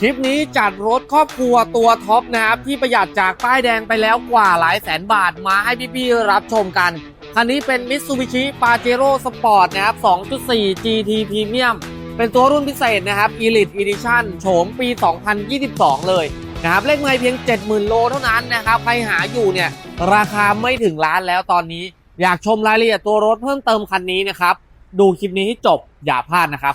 คลิปนี้จัดรถครอบครัวตัวท็อปนะครับที่ประหยัดจากป้ายแดงไปแล้วกว่าหลายแสนบาทมาให้พี่ๆรับชมกัน คันนี้เป็น Mitsubishi Pajero Sport นะครับ 2.4 GT Premium เป็นตัวรุ่นพิเศษนะครับ Elite Edition โฉมปี 2022 เลยนะครับเลขไมล์เพียง 70,000 โลเท่านั้นนะครับใครหาอยู่เนี่ยราคาไม่ถึงล้านแล้วตอนนี้ อยากชมรายละเอียดตัวรถเพิ่มเติมคันนี้นะครับดูคลิปนี้ให้จบอย่าพลาดนะครับ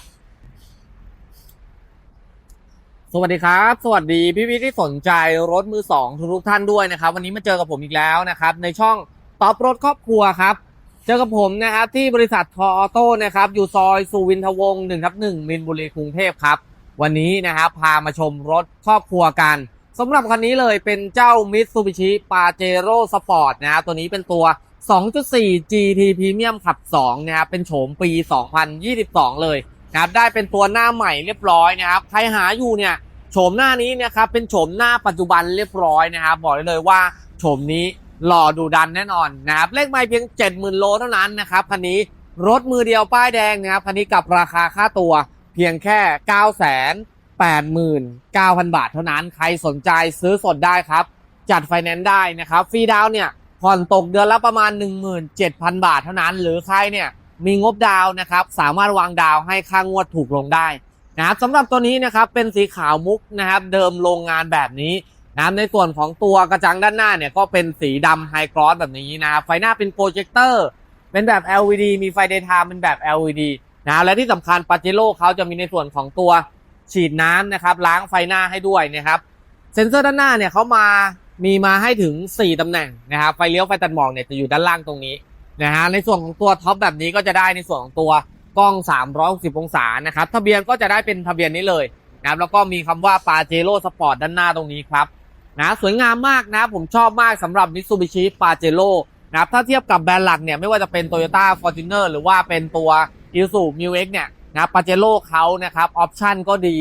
สวัสดีครับ สวัสดีพี่ๆที่สนใจรถมือสองทุกท่านด้วยนะครับ วันนี้มาเจอกับผมอีกแล้วนะครับ ในช่องตอบรถครอบครัวครับ เจอกับผมนะครับที่บริษัททออโต้นะครับ อยู่ซอยสุวินทวงศ์หนึ่งทับหนึ่งมินบุรีกรุงเทพครับ วันนี้นะครับพามาชมรถครอบครัวกันสำหรับคันนี้เลยเป็นเจ้า Mitsubishi Pajero Sport นะครับตัวนี้เป็นตัว 2.4 GT Premium ขับ2นะครับเป็นโฉมปี 2022 เลย นะครับได้เป็นตัวหน้าใหม่เรียบร้อยนะครับใครหาอยู่เนี่ยโฉมหน้านี้นะครับเป็นโฉมหน้าปัจจุบันเรียบร้อยนะครับบอกได้เลยว่าโฉมนี้หล่อดูดันแน่นอนนะครับเลขไม่เพียง 70,000 โลเท่านั้นนะครับคันนี้รถมือเดียวป้ายแดงนะครับคันนี้กับราคาค่าตัวเพียงแค่ 9 8 9 0 0 0 บาทเท่านั้น ใครสนใจซื้อสดได้ครับ จัดไฟแนนซ์ได้นะครับฟรีดาวน์เนี่ยผ่อนตกเดือนละประมาณ 17,000 บาทเท่านั้น หรือใครเนี่ย มีงบดาวนะครับ สามารถวางดาวให้ค่างวดถูกลงได้นะครับสำหรับตัวนี้นะครับเป็นสีขาวมุกนะครับ เดิมโรงงานแบบนี้นะในส่วนของตัวกระจังด้านหน้าเนี่ยก็เป็นสีดำไฮกรอสแบบนี้นะครับไฟหน้าเป็นโปรเจคเตอร์เป็นแบบ LED มีไฟ daytime เป็นแบบ LED นะและที่สำคัญปาเจโร่เขาจะมีในส่วนของตัวฉีดน้ำนะครับ ล้างไฟหน้าให้ด้วยนะครับ เซ็นเซอร์ด้านหน้าเนี่ยเขามามีมาให้ถึง 4ตำแหน่งนะครับไฟเลี้ยวไฟตัดหมอกเนี่ยจะอยู่ด้านล่างตรงนี้ นะฮะในส่วนของตัวท็อปแบบนี้ก็จะได้ในส่วนของตัวกล้อง 360 องศานะครับทะเบียนก็จะได้เป็นทะเบียนนี้เลยนะครับแล้วก็มีคำว่าปาเจโร่สปอร์ตด้านหน้าตรงนี้ครับนะสวยงามมากนะผมชอบมากสำหรับ Mitsubishi Pajero นะครับถ้าเทียบกับแบรนด์หลักเนี่ยไม่ว่าจะเป็น Toyota Fortuner หรือว่าเป็นตัว Isuzu Mu X เนี่ยนะปาเจโร่เขานะครับออปชั่นก็ดี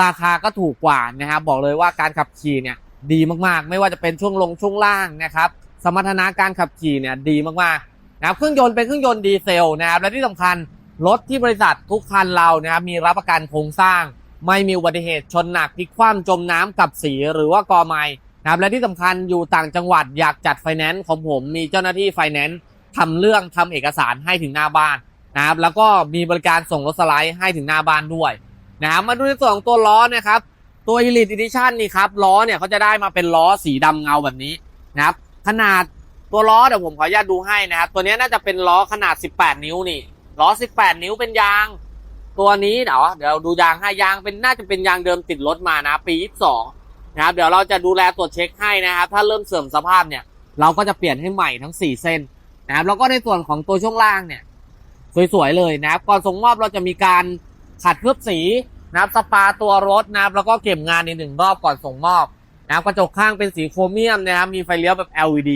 ราคาก็ถูกกว่านะครับบอกเลยว่าการขับขี่เนี่ยดีมากๆ ไม่ว่าจะเป็นช่วงลงช่วงล่างนะครับสมรรถนะการขับขี่เนี่ยดีมากๆ นะครับเครื่องยนต์เป็นเครื่องยนต์ดีเซลนะครับและที่สำคัญรถที่บริษัททุกคันเรานะครับมีรับประกันโครงสร้าง ไม่มีอุบัติเหตุชนหนักพลิกคว่ำจมน้ำกับสีหรือว่ากอไม้นะครับและที่สำคัญอยู่ต่างจังหวัดอยากจัดไฟแนนซ์ของผมมีเจ้าหน้าที่ไฟแนนซ์ทำเรื่องทำเอกสารให้ถึงหน้าบ้านนะครับแล้วก็มีบริการส่งรถสไลด์ให้ถึงหน้าบ้านด้วยนะครับมาดูในส่วนของตัวล้อนะครับตัว Elite Edition นี่ครับล้อเนี่ยเขาจะได้มาเป็นล้อสีดำเงาแบบนี้นะครับขนาด ตัวล้อเดี๋ยวผมขออนุญาตดูให้นะครับ ตัวนี้น่าจะเป็นล้อขนาด 18 นิ้วนี่ล้อ 18 นิ้วเป็นยาง ตัวนี้เดี๋ยวเดี๋ยวดูยางให้ยางเป็นน่าจะเป็นยางเดิมติดรถมานะ ปี 22 นะครับ เดี๋ยวเราจะดูแลตรวจเช็คให้นะครับ ถ้าเริ่มเสื่อมสภาพเนี่ย เราก็จะเปลี่ยนให้ใหม่ทั้ง 4 เส้นนะครับแล้วก็ในส่วนของตัวช่วงล่างเนี่ย สวยๆเลยนะครับก่อนส่งมอบเราจะมีการขัดเคลือบสีนะครับสปาตัวรถนะครับแล้วก็เก็บงานในหนึ่งรอบก่อนส่งมอบนะครับกระจกข้างเป็นสีโครเมียมนะครับมีไฟเลี้ยวแบบ LED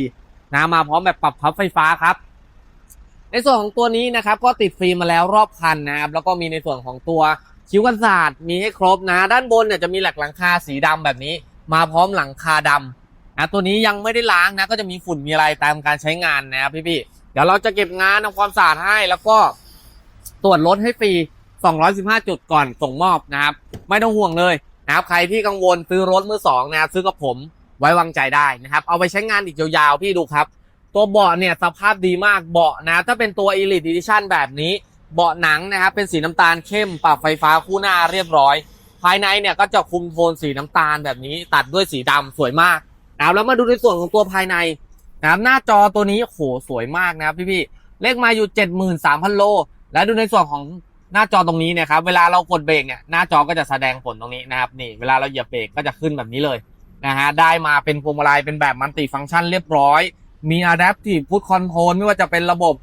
นะมาพร้อมแบบปรับพับไฟฟ้าครับ ในส่วนของตัวนี้นะครับ ก็ติดฟิล์มมาแล้วรอบคันนะครับแล้วก็มีในส่วนของตัวคิ้วกันศาสตร์มีให้ครบนะ ด้านบนเนี่ยจะมีหลักหลังคาสีดำแบบนี้ มาพร้อมหลังคาดำนะตัวนี้ยังไม่ได้ล้างนะ ก็จะมีฝุ่นมีอะไรตามการใช้งานนะครับพี่ๆเดี๋ยวเราจะเก็บงานทำความสะอาดให้แล้วก็ตรวจรถให้ฟรี215 จุดก่อนส่งมอบนะครับ ไม่ต้องห่วงเลยนะครับ ใครที่กังวลซื้อรถมือสองนะครับซื้อกับผม ไว้วางใจได้นะครับ เอาไปใช้งานอีกยาวๆ พี่ดูครับ ตัวเบาะเนี่ยสภาพดีมากเบาะนะ ถ้าเป็นตัว Elite Edition แบบนี้ เบาะหนังนะครับ เป็นสีน้ำตาลเข้มปรับไฟฟ้าคู่หน้าเรียบร้อย ภายในเนี่ยก็จะคุมโทนสีน้ำตาลแบบนี้ ตัดด้วยสีดำสวยมากนะครับแล้วมาดูในส่วนของตัวภายในนะครับหน้าจอตัวนี้โหสวยมากนะครับพี่ๆเลขมาอยู่ 73,000 โล และดูในส่วนของหน้าจอตรงนี้นี่ยครับ เวลาเรากดเบรกเนี่ย หน้าจอก็จะแสดงผลตรงนี้นะครับ นี่ เวลาเราเหยียบเบรกก็จะขึ้นแบบนี้เลย นะฮะได้มาเป็นพวงมาลัยเป็นแบบมัลติฟังก์ชันเรียบร้อย มี Adaptive Cruise Control ไม่ว่าจะเป็นระบบ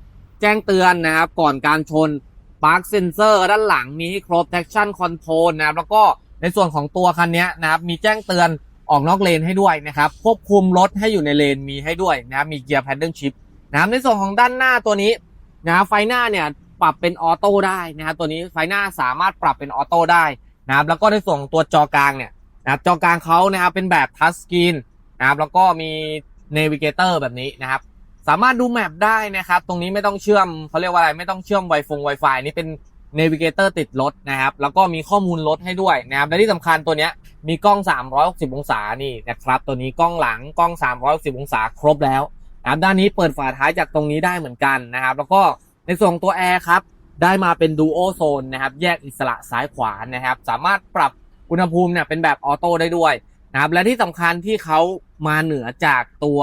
แจ้งเตือนนะครับก่อนการชน Park Sensor ด้านหลังมีให้ครบ Traction Control นะครับแล้วก็ในส่วนของตัวคันนี้นะครับมีแจ้งเตือนออกนอกเลนให้ด้วยนะครับควบคุมรถให้อยู่ในเลนมีให้ด้วยนะครับมีเกียร์ Paddle Shift นะครับในส่วนของด้านหน้าตัวนี้นะครับไฟหน้าเนี่ยปรับเป็นออโต้ได้นะครับตัวนี้ไฟหน้าสามารถปรับเป็นออโต้ได้นะครับแล้วก็ในส่วนของตัวจอกลางเนี่ย นะครับจอกลางเขานะครับเป็นแบบทัชสกรีนนะครับแล้วก็มีเนวิเกเตอร์แบบนี้นะครับ สามารถดูแมปได้นะครับ ตรงนี้ไม่ต้องเชื่อมเขาเรียกว่าอะไรไม่ต้องเชื่อมไวฟงไวไฟนี่เป็น Navigator ติดรถนะครับ แล้วก็มีข้อมูลรถให้ด้วยนะครับ และที่สำคัญตัวเนี้ยมีกล้อง 360 องศานี่นะครับ ตัวนี้กล้องหลังกล้อง 360 องศาครบแล้วนะครับด้านนี้เปิดฝาท้ายจากตรงนี้ได้เหมือนกันนะครับ แล้วก็ในส่วนตัวแอร์ครับ ได้มาเป็น Duo Zone นะครับ แยกอิสระซ้ายขวานะครับ สามารถปรับ อุณหภูมิเนี่ยเป็นแบบออโต้ได้ด้วยนะครับและที่สำคัญที่เขามาเหนือจากตัว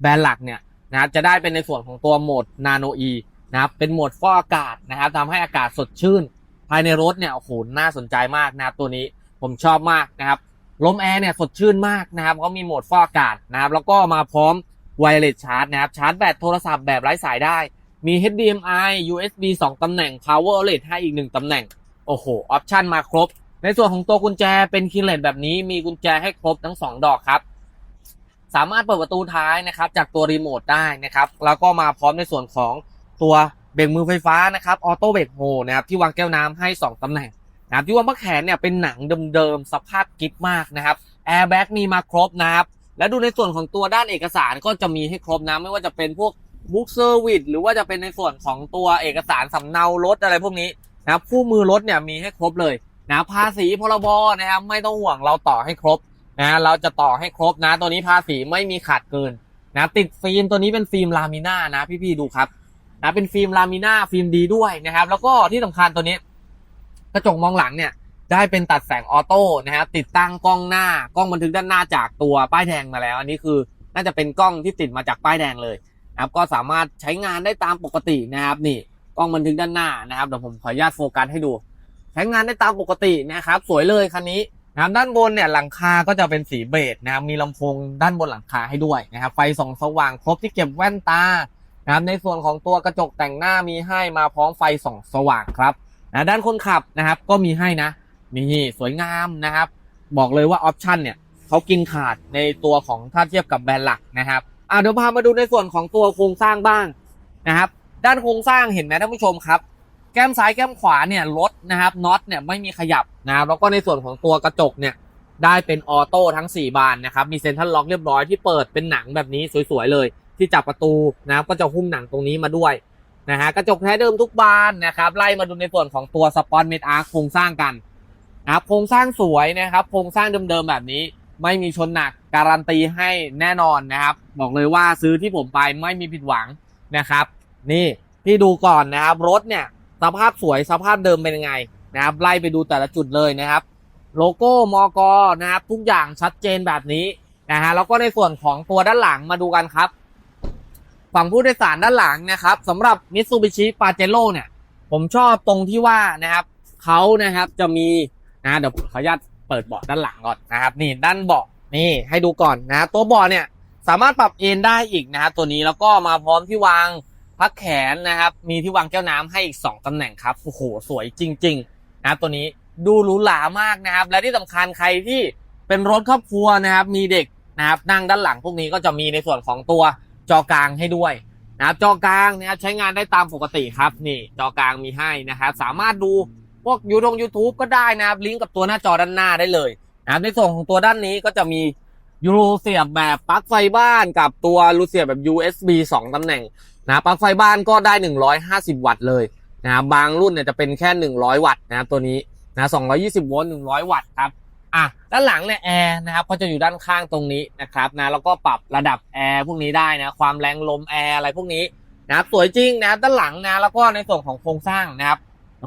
แบรนด์หลักเนี่ยนะครับจะได้เป็นในส่วนของตัวโหมด Nano E นะครับเป็นโหมดฟอกอากาศนะครับทำให้อากาศสดชื่น ภายในรถเนี่ยโอ้โหน่าสนใจมากนะครับตัวนี้ผมชอบมากนะครับลมแอร์เนี่ยสดชื่นมากนะครับก็มีโหมดฟอกอากาศนะครับแล้วก็มาพร้อมไวเลสชาร์จนะครับชาร์จแบตโทรศัพท์แบบไร้สายได้ มี HDMI USB 2 ตำแหน่ง Power Outlet ให้อีก 1 ตำแหน่ง โอ้โห ออปชันมาครบ ในส่วนของตัวกุญแจเป็นคีย์เลสแบบนี้มีกุญแจให้ครบทั้ง 2 ดอกครับ สามารถเปิดประตูท้ายนะครับ จากตัวรีโมทได้นะครับ แล้วก็มาพร้อมในส่วนของตัวเบรกมือไฟฟ้านะครับออโต้เบรกโฮนะครับที่วางแก้วน้ำให้ 2ตำแหน่งนะครับที่ว่ามื่อแขนเนี่ยเป็นหนังเดิมๆสภาพกิฟมากนะครับแอร์แบ็กมีมาครบนะครับ และดูในส่วนของตัวด้านเอกสารก็จะมีให้ครบนะไม่ว่าจะเป็นพวกบุ๊กเซอร์วิสหรือว่าจะเป็นในส่วนของตัวเอกสารสำเนารถอะไรพวกนี้นะครับคู่มือรถเนี่ยมีให้ครบเลย นะภาษีพรบนะครับไม่ต้องห่วงเราต่อให้ครบนะเราจะต่อให้ครบนะ ตัวนี้ภาษีไม่มีขาดเกินนะติดฟิล์มตัวนี้เป็นฟิล์มลามิน่านะพี่ๆดูครับนะเป็นฟิล์มลามิน่าฟิล์มดีด้วยนะครับ แล้วก็ที่สำคัญตัวนี้ กระจกมองหลังเนี่ย ได้เป็นตัดแสงออโต้นะครับติดตั้งกล้องหน้ากล้องบันทึกด้านหน้าจากตัวป้ายแดงมาแล้ว อันนี้คือน่าจะเป็นกล้องที่ติดมาจากป้ายแดงเลยนะครับก็สามารถใช้งานได้ตามปกตินะครับนี่กล้องบันทึกด้านหน้านะครับเดี๋ยวผมขออนุญาตโฟกัสให้ดู ใช้งานได้ตามปกตินะครับ สวยเลยคันนี้นะด้านบนเนี่ยหลังคาก็จะเป็นสีเบจนะครับมีลำโพงด้านบนหลังคาให้ด้วยนะครับ ไฟส่องสว่างครบที่เก็บแว่นตานะครับในส่วนของตัวกระจกแต่งหน้ามีให้มาพร้อมไฟส่องสว่างครับนะด้านคนขับนะครับก็มีให้นะนี่สวยงามนะครับ บอกเลยว่าออปชันเนี่ยเขากินขาดในตัวของถ้าเทียบกับแบรนด์หลักนะครับอ่าเดี๋ยวพามาดูในส่วนของตัวโครงสร้างบ้างนะครับ ด้านโครงสร้างเห็นไหมท่านผู้ชมครับ แก้มซ้ายแก้มขวาเนี่ยรถนะครับน็อตเนี่ยไม่มีขยับนะครับแล้วก็ในส่วนของตัวกระจกเนี่ยได้เป็นออโต้ทั้ง 4 บานนะครับมีเซ็นทรัลล็อกเรียบร้อยที่เปิดเป็นหนังแบบนี้สวยๆเลย ที่จับประตูนะครับก็จะหุ้มหนังตรงนี้มาด้วยนะฮะกระจกแท้เดิมทุกบานนะครับไล่มาดูในส่วนของตัวสปอนเมดอาร์โครงสร้างกันนะครับโครงสร้างสวยนะครับโครงสร้างเดิมๆแบบนี้ ไม่มีชนหนักการันตีให้แน่นอนนะครับ บอกเลยว่าซื้อที่ผมไปไม่มีผิดหวังนะครับ นี่ที่ดูก่อนนะครับรถเนี่ย สภาพสวยสภาพเดิมเป็นยังไงนะครับไล่ไปดูแต่ละจุดเลยนะครับ โลโก้มอกนะครับ ทุกอย่างชัดเจนแบบนี้นะฮะแล้วก็ในส่วนของตัวด้านหลังมาดูกันครับ ฝั่งผู้โดยสารด้านหลังนะครับสำหรับ Mitsubishi Pajero เนี่ย ผมชอบตรงที่ว่านะครับเขานะครับจะมีนะเดี๋ยวขออนุญาตเปิดเบาะด้านหลังก่อนนะครับ นี่ด้านเบาะนี่ให้ดูก่อนนะตัวเบาะเนี่ยสามารถปรับเอนได้อีกนะครับตัวนี้แล้วก็มาพร้อมที่วาง พักแขนนะครับ มีที่วางแก้วน้ำให้อีก 2ตำแหน่งครับ โอ้โห สวยจริง ๆ นะตัวนี้ดูหรูหรามากนะครับ และที่สำคัญใครที่เป็นรถครอบครัวนะครับ มีเด็กนะครับ นั่งด้านหลังพวกนี้ก็จะมีในส่วนของตัวจอกลางให้ด้วยนะครับ จอกลางนะครับใช้งานได้ตามปกติครับ นี่จอกลางมีให้นะครับ สามารถดูพวกยูทง YouTube ก็ได้นะครับ ลิงก์กับตัวหน้าจอด้านหน้าได้เลยนะครับ ในส่วนของตัวด้านนี้ก็จะมียูรูเสียบแบบปลั๊กไฟบ้านกับตัวรูเสียบแบบ USB 2 ตำแหน่ง นะปลั๊กไฟบ้านก็ได้ 150 วัตต์เลยนะครับบางรุ่นเนี่ยจะเป็นแค่ 100 วัตต์นะครับตัวนี้นะ220โวลต์100 วัตต์ครับอะด้านหลังเนี่ยแอร์นะครับก็จะอยู่ด้านข้างตรงนี้นะครับนะแล้วก็ปรับระดับแอร์พวกนี้ได้นะความแรงลมแอร์อะไรพวกนี้นะครับสวยจริงนะครับด้านหลังนะแล้วก็ในส่วนของโครงสร้างนะครับ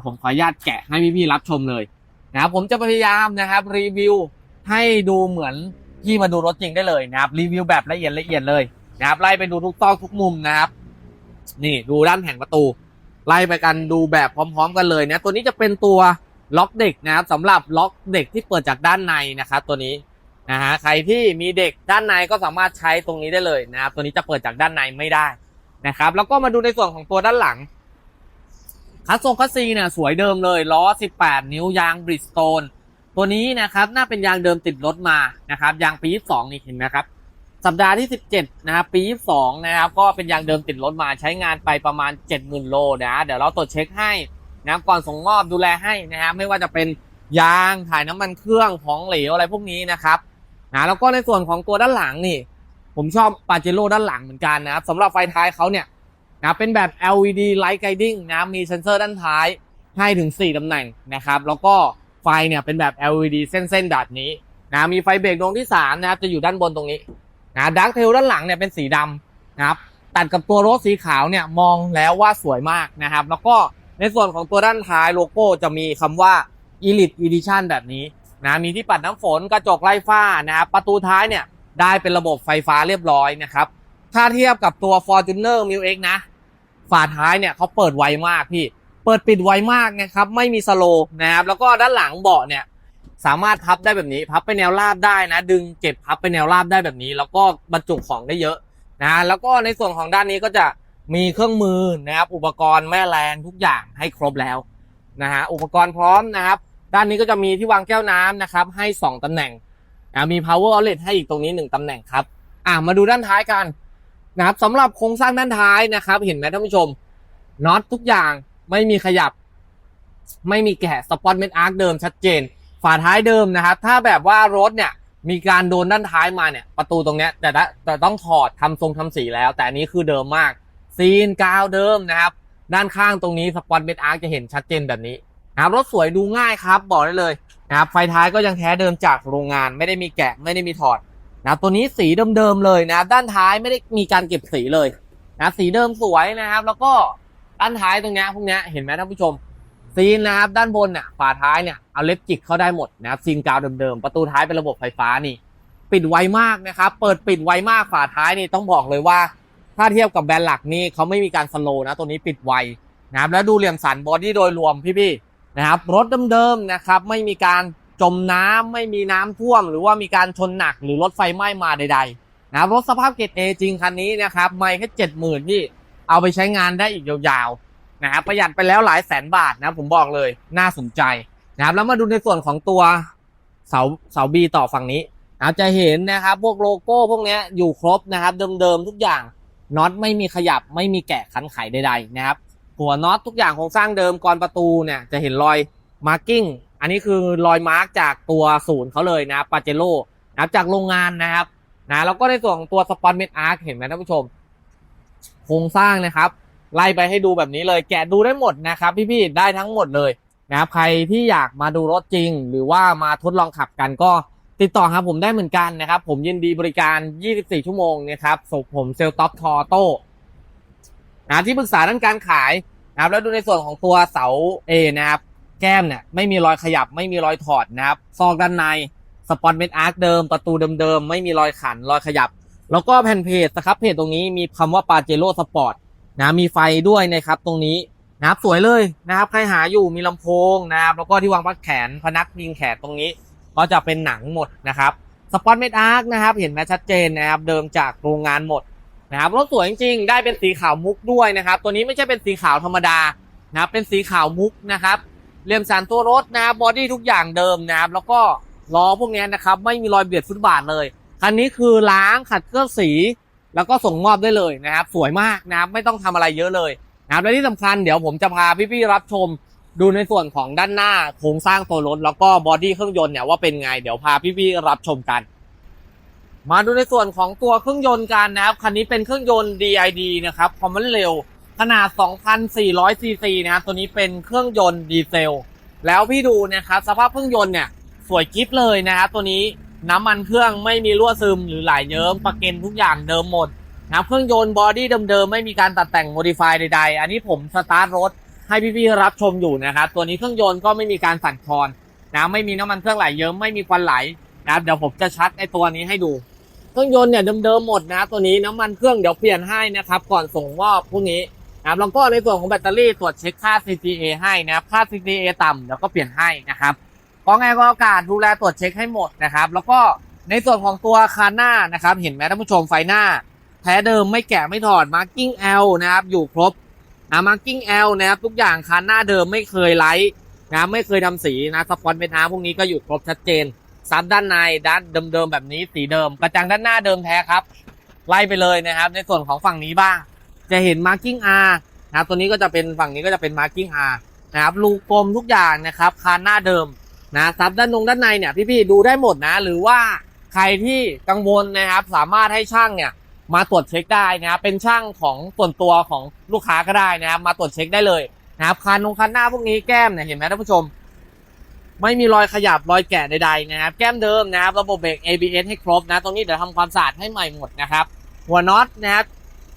ผมขออนุญาตแกะให้พี่ๆรับชมเลยนะครับผมจะพยายามนะครับรีวิวให้ดูเหมือนที่มาดูรถจริงได้เลยนะครับรีวิวแบบละเอียดละเอียดเลยนะครับไล่ไปดูทุกซอกทุกมุมนะครับ นี่ดูด้านแผงประตู ไล่ไปกันดูแบบพร้อม ๆ กันเลยนะตัวนี้จะเป็นตัวล็อกเด็กนะครับสำหรับล็อกเด็กที่เปิดจากด้านในนะครับตัวนี้นะฮะใครที่มีเด็กด้านในก็สามารถใช้ตรงนี้ได้เลยนะครับตัวนี้จะเปิดจากด้านในไม่ได้นะครับ แล้วก็มาดูในส่วนของตัวด้านหลังคัสโซคัสซีเนี่ยสวยเดิมเลยล้อ 18 นิ้วยางบริสโตนตัวนี้นะครับน่าเป็นยางเดิมติดรถมานะครับยางปี22นี่เห็นไหมครับ สัปดาห์ที่ 17 นะครับ ปี 22 นะครับ ก็เป็นยางเดิมติดรถมาใช้งานไปประมาณ 70,000 โลนะเดี๋ยวเราตรวจเช็คให้นะครับก่อนส่งมอบดูแลให้นะครับไม่ว่าจะเป็นยางถ่ายน้ำมันเครื่องของเหลวอะไรพวกนี้นะครับนะแล้วก็ในส่วนของตัวด้านหลังนี่ ผมชอบปาเจโร่ด้านหลังเหมือนกันนะครับสำหรับไฟท้ายเขาเนี่ยนะเป็นแบบ LED light guiding นะมีเซ็นเซอร์ด้านท้ายให้ถึง 4ตำแหน่งนะครับ แล้วก็ไฟเนี่ยเป็นแบบ LED เส้นๆแบบนี้นะมีไฟเบรกดวงที่ 3 นะครับจะอยู่ด้านบนตรงนี้ นะดักเทลด้านหลังเนี่ยเป็นสีดำนะครับตัดกับตัวรถสีขาวเนี่ยมองแล้วว่าสวยมากนะครับ แล้วก็ในส่วนของตัวด้านท้ายโลโก้จะมีคำว่า Elite Edition แบบนี้นะมีที่ปัดน้ำฝนกระจกไล่ฟ้านะครับประตูท้ายเนี่ยได้เป็นระบบไฟฟ้าเรียบร้อยนะครับถ้าเทียบกับตัว Fortuner m i l X นะ ฝาท้ายเนี่ยเขาเปิดไวมากพี่ เปิดปิดไวมากนะครับ ไม่มีสโลนะครับ แล้วก็ด้านหลังเบาะเนี่ย สามารถพับได้แบบนี้ พับไปแนวราบได้นะ ดึงเก็บพับไปแนวราบได้แบบนี้ แล้วก็บรรจุของได้เยอะนะแล้วก็ในส่วนของด้านนี้ก็จะมีเครื่องมือนะครับ อุปกรณ์แม่แรงทุกอย่างให้ครบแล้วนะฮะอุปกรณ์พร้อมนะครับ ด้านนี้ก็จะมีที่วางแก้วน้ำนะครับ ให้ 2ตำแหน่งนะมี power outlet ให้อีกตรงนี้ 1ตำแหน่งครับอะมาดูด้านท้ายกันนะครับสำหรับโครงสร้างด้านท้ายนะครับ เห็นไหมท่านผู้ชมน็อตทุกอย่างไม่มีขยับ ไม่มีแกะสปอตเมนอาร์คเดิมชัดเจน ฝาท้ายเดิมนะครับ ถ้าแบบว่ารถเนี่ยมีการโดนด้านท้ายมาเนี่ย ประตูตรงเนี้ยแต่ละแต่ต้องถอดทำทรงทำสีแล้ว แต่นี้คือเดิมมาก ซีนกาวเดิมนะครับ ด้านข้างตรงนี้สปอตเมนอาร์จะเห็นชัดเจนแบบนี้นะครับรถสวยดูง่ายครับ บอกได้เลยนะครับไฟท้ายก็ยังแท้เดิมจากโรงงาน ไม่ได้มีแกะไม่ได้มีถอดนะตัวนี้สีเดิมๆเลยนะครับด้านท้ายไม่ได้มีการเก็บสีเลยนะสีเดิมสวยนะครับ แล้วก็ด้านท้ายตรงเนี้ยพวกเนี้ยเห็นไหมท่านผู้ชม ซีนนะครับด้านบนเนี่ยฝาท้ายเนี่ยเอาเล็บจิกเข้าได้หมดนะครับซีนกาวเดิมๆประตูท้ายเป็นระบบไฟฟ้านี่ ปิดไวมากนะครับ เปิดปิดไวมากฝาท้ายนี่ต้องบอกเลยว่า ถ้าเทียบกับแบรนด์หลักนี่เขาไม่มีการสโลว์นะตัวนี้ปิดไวนะครับแล้วดูเหลี่ยมสันบอดี้โดยรวมพี่ๆนะครับรถเดิมๆนะครับไม่มีการจมน้ำไม่มีน้ำท่วม หรือว่ามีการชนหนักหรือรถไฟไหม้มาใดๆนะรถสภาพเกรดเอจริงคันนี้นะครับไม่แค่เจ็ดหมื่นที่เอาไปใช้งานได้อีกยาวๆ นะครับประหยัดไปแล้วหลายแสนบาทนะผมบอกเลยน่าสนใจนะครับแล้วมาดูในส่วนของตัวเสาเสาบีต่อฝั่งนี้นะครับจะเห็นนะครับพวกโลโก้พวกเนี้ยอยู่ครบนะครับเดิมๆทุกอย่างน็อตไม่มีขยับไม่มีแกะขันไขใดๆนะครับหัวน็อตทุกอย่างโครงสร้างเดิมก่อนประตูเนี่ยจะเห็นรอยมาร์กิ้งอันนี้คือรอยมาร์กจากตัวศูนย์เขาเลยนะปาเจโร่นะครับจากโรงงานนะครับนะแล้วก็ในส่วนของตัวสปอนเมนอาร์คเห็นไหมท่านผู้ชม โครงสร้างนะครับ ไล่ไปให้ดูแบบนี้เลยแกะดูได้หมดนะครับพี่ๆได้ทั้งหมดเลยนะครับใครที่อยากมาดูรถจริง หรือว่ามาทดลองขับกันก็ติดต่อครับผมได้เหมือนกันนะครับ ผมยินดีบริการ 24 ชั่วโมงนะครับส่งผมเซลท็อปทอโต้นะที่ปรึกษาด้านการขายนะครับแล้วดูในส่วนของตัวเสา A นะครับแก้มเนี่ยไม่มีรอยขยับไม่มีรอยถอดนะครับซอกด้านในสปอนเมนอาร์คเดิม ประตูเดิมๆไม่มีรอยขันรอยขยับ แล้วก็แผ่นเพจนะครับเพจตรงนี้มีคำว่าปาเจโร่สปอร์ต นะมีไฟด้วยนะครับตรงนี้นะครับสวยเลยนะครับใครหาอยู่มีลำโพงนะครับแล้วก็ที่วางพักแขนพนักพิงแขนตรงนี้ ก็จะเป็นหนังหมดนะครับสปอนเมนอาร์คนะครับเห็นไหมชัดเจนนะครับเดิมจากโรงงานหมดนะครับรถสวยจริงๆ ได้เป็นสีขาวมุกด้วยนะครับ ตัวนี้ไม่ใช่เป็นสีขาวธรรมดานะครับเป็นสีขาวมุกนะครับเรียมสันตัวรถนะครับบอดี้ทุกอย่างเดิมนะครับแล้วก็ล้อพวกนี้นะครับไม่มีรอยเบียดฟุตบาทเลยคันนี้คือล้างขัดเคลือบสี แล้วก็ส่งมอบได้เลยนะครับ สวยมากนะครับไม่ต้องทำอะไรเยอะเลยนะครับและที่สำคัญเดี๋ยวผมจะพาพี่ๆรับชมดูในส่วนของด้านหน้าโครงสร้างตัวรถแล้วก็บอดี้เครื่องยนต์เนี่ยว่าเป็นไงเดี๋ยวพาพี่ๆรับชมกัน มาดูในส่วนของตัวเครื่องยนต์กันนะครับคันนี้เป็นเครื่องยนต์ DID นะครับความมันเร็วขนาด 2,400 ซีซีนะครับตัวนี้เป็นเครื่องยนต์ดีเซล แล้วพี่ดูนะครับสภาพเครื่องยนต์เนี่ยสวยกิ๊บเลยนะครับตัวนี้ น้ำมันเครื่องไม่มีรั่วซึมหรือไหลเยิ้มประเก็นทุกอย่างเดิมหมดนะเครื่องยนต์บอดี้เดิมๆไม่มีการตัดแต่งโมดิฟายใดๆ อันนี้ผมสตาร์ทรถให้พี่ๆรับชมอยู่นะครับ ตัวนี้เครื่องยนต์ก็ไม่มีการสั่นคลอนนะไม่มีน้ำมันเครื่องไหลเยิ้มไม่มีควันไหลนะครับเดี๋ยวผมจะชัดไอตัวนี้ให้ดู เครื่องยนต์เนี่ยเดิมๆหมดนะ ตัวนี้น้ำมันเครื่องเดี๋ยวเปลี่ยนให้นะครับ ก่อนส่งมอบพวกนี้นะแล้วก็ในส่วนของแบตเตอรี่ตรวจเช็คค่า CTA ให้นะค่า CTA ต่ำเดี๋ยวก็เปลี่ยนให้นะครับ เพราะไงก็อากาศดูแลตรวจเช็คให้หมดนะครับ แล้วก็ในส่วนของตัวคานหน้านะครับ เห็นไหมท่านผู้ชมไฟหน้า แท้เดิมไม่แกะไม่ถอด marking L นะครับอยู่ครบนะ marking L นะครับทุกอย่างคานหน้าเดิมไม่เคยไลท์นะไม่เคยทำสีนะสปอนเมทาพวกนี้ก็อยู่ครบชัดเจนซับด้านในด้านเดิมๆแบบนี้สีเดิม กระจังด้านหน้าเดิมแท้ครับ ไล่ไปเลยนะครับ ในส่วนของฝั่งนี้บ้าง จะเห็น marking R นะครับตัวนี้ก็จะเป็นฝั่งนี้ก็จะเป็น marking R นะครับรูกลมทุกอย่างนะครับคานหน้าเดิม นะซับด้านนงด้านในเนี่ยพี่ๆดูได้หมดนะ หรือว่าใครที่กังวลนะครับ สามารถให้ช่างเนี่ยมาตรวจเช็คได้นะครับเป็นช่างของส่วนตัวของลูกค้าก็ได้นะครับมาตรวจเช็คได้เลยนะครับคันนงคันหน้าพวกนี้แก้มเนี่ยเห็นไหมท่านผู้ชม ไม่มีรอยขยับรอยแกะใดๆนะครับ แก้มเดิมนะครับ ระบบเบรก ABS ให้ครบนะ ตรงนี้เดี๋ยวทำความสะอาดให้ใหม่หมดนะครับ หัวน็อตนะครับ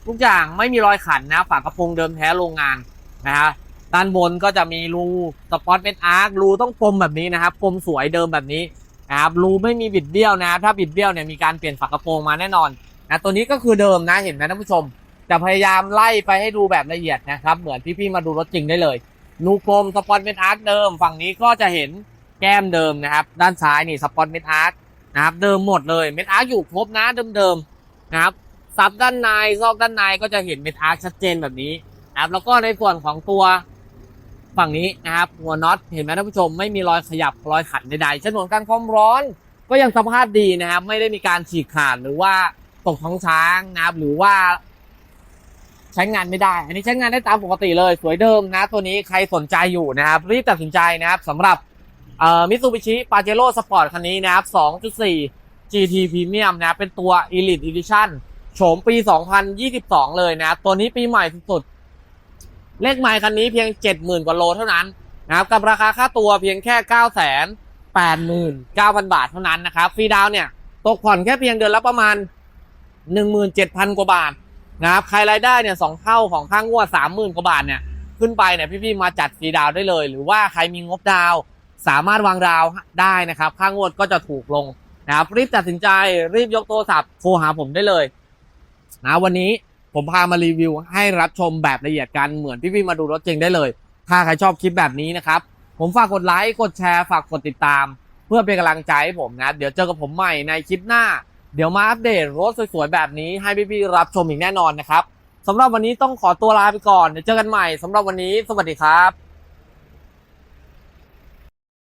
ทุกอย่างไม่มีรอยขันนะฝากระโปรงเดิมแท้โรงงานนะฮะ ด้านบนก็จะมีรูสปอตเป็นอาร์ครูต้องพรมแบบนี้นะครับพรมสวยเดิมแบบนี้นะครับรูไม่มีบิดเบี้ยวนะครับถ้าบิดเบี้ยวเนี่ยมีการเปลี่ยนฝากระโปรงมาแน่นอนนะตัวนี้ก็คือเดิมนะเห็นไหมท่านผู้ชม จะพยายามไล่ไปให้ดูแบบละเอียดนะครับเหมือนพี่ๆมาดูรถจริงได้เลยรูกลมสปอตเป็นอาร์คเดิม ฝั่งนี้ก็จะเห็นแก้มเดิมนะครับด้านซ้ายนี่สปอตเม็ดอาร์คนะครับเดิมหมดเลยเม็ดอาร์คอยู่ครบนะเดิมๆนะครับซับด้านในซอกด้านในก็จะเห็นเม็ดอาร์คชัดเจนแบบนี้นะครับแล้วก็ในส่วนของตัว ฝั่งนี้นะครับหัวน็อตเห็นไหมท่านผู้ชมไม่มีรอยขยับรอยขัดใดๆฉนวนกันความร้อน ก็ยังสภาพดีนะครับ ไม่ได้มีการฉีกขาดหรือว่าตกท้องช้างนะครับหรือว่า ใช้งานไม่ได้ อันนี้ใช้งานได้ตามปกติเลย สวยเดิมนะ ตัวนี้ใครสนใจอยู่นะครับ รีบตัดสินใจนะครับสำหรับมิตซูบิชิปาเจโร่สปอร์ตคันนี้นะครับ 2.4 GT Premium นะเป็นตัว Elite Edition โฉมปี 2022 เลยนะ ตัวนี้ปีใหม่สุดๆ เลขไมล์คันนี้เพียง 70,000 กว่าโลเท่านั้นนะครับกับราคาค่าตัวเพียงแค่ 989,000 บาทเท่านั้นนะครับฟรีดาวเนี่ยตกผ่อนแค่เพียงเดือนละประมาณ 17,000 กว่าบาทนะครับใครรายได้เนี่ยสองเท่าของค่างวด 30,000 กว่าบาทเนี่ยขึ้นไปเนี่ยพี่ๆมาจัดฟรีดาวได้เลย หรือว่าใครมีงบดาวสามารถวางดาวได้นะครับ ค่างวดก็จะถูกลงนะครับรีบตัดสินใจรีบยกโทรศัพท์โทรหาผมได้เลยนะวันนี้ ผมพามารีวิวให้รับชมแบบละเอียดกันเหมือนพี่ๆมาดูรถจริงได้เลย ถ้าใครชอบคลิปแบบนี้นะครับ ผมฝากกดไลค์กดแชร์ฝากกดติดตาม เพื่อเป็นกำลังใจให้ผมนะ เดี๋ยวเจอกับผมใหม่ในคลิปหน้า เดี๋ยวมาอัปเดตรถสวยๆแบบนี้ให้พี่ๆรับชมอีกแน่นอนนะครับสำหรับวันนี้ต้องขอตัวลาไปก่อนเดี๋ยวเจอกันใหม่สำหรับวันนี้ สวัสดีครับ